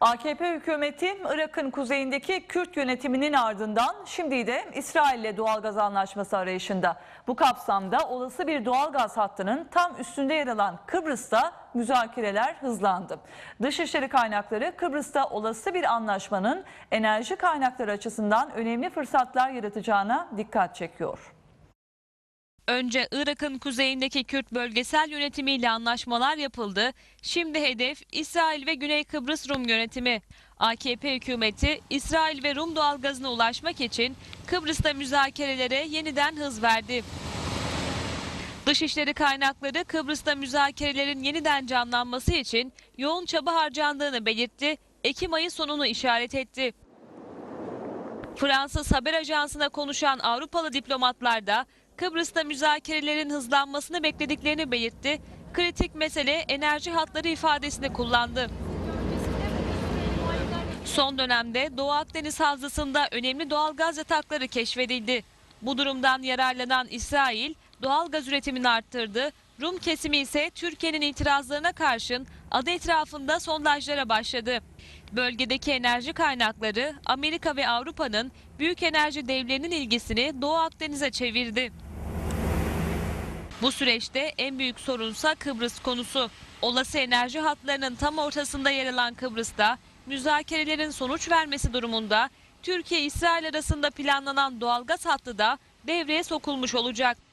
AKP hükümeti Irak'ın kuzeyindeki Kürt yönetiminin ardından şimdi de İsrail ile doğalgaz anlaşması arayışında. Bu kapsamda olası bir doğalgaz hattının tam üstünde yer alan Kıbrıs'ta müzakereler hızlandı. Dışişleri kaynakları Kıbrıs'ta olası bir anlaşmanın enerji kaynakları açısından önemli fırsatlar yaratacağına dikkat çekiyor. Önce Irak'ın kuzeyindeki Kürt bölgesel yönetimiyle anlaşmalar yapıldı. Şimdi hedef İsrail ve Güney Kıbrıs Rum yönetimi. AKP hükümeti İsrail ve Rum doğalgazına ulaşmak için Kıbrıs'ta müzakerelere yeniden hız verdi. Dışişleri kaynakları Kıbrıs'ta müzakerelerin yeniden canlanması için yoğun çaba harcandığını belirtti. Ekim ayı sonunu işaret etti. Fransız haber ajansına konuşan Avrupalı diplomatlar da Kıbrıs'ta müzakerelerin hızlanmasını beklediklerini belirtti. Kritik mesele enerji hatları ifadesini kullandı. Son dönemde Doğu Akdeniz Havzası'nda önemli doğal gaz yatakları keşfedildi. Bu durumdan yararlanan İsrail doğal gaz üretimini arttırdı. Rum kesimi ise Türkiye'nin itirazlarına karşın adı etrafında sondajlara başladı. Bölgedeki enerji kaynakları Amerika ve Avrupa'nın büyük enerji devlerinin ilgisini Doğu Akdeniz'e çevirdi. Bu süreçte en büyük sorunsa Kıbrıs konusu. Olası enerji hatlarının tam ortasında yer alan Kıbrıs'ta müzakerelerin sonuç vermesi durumunda Türkiye-İsrail arasında planlanan doğalgaz hattı da devreye sokulmuş olacak.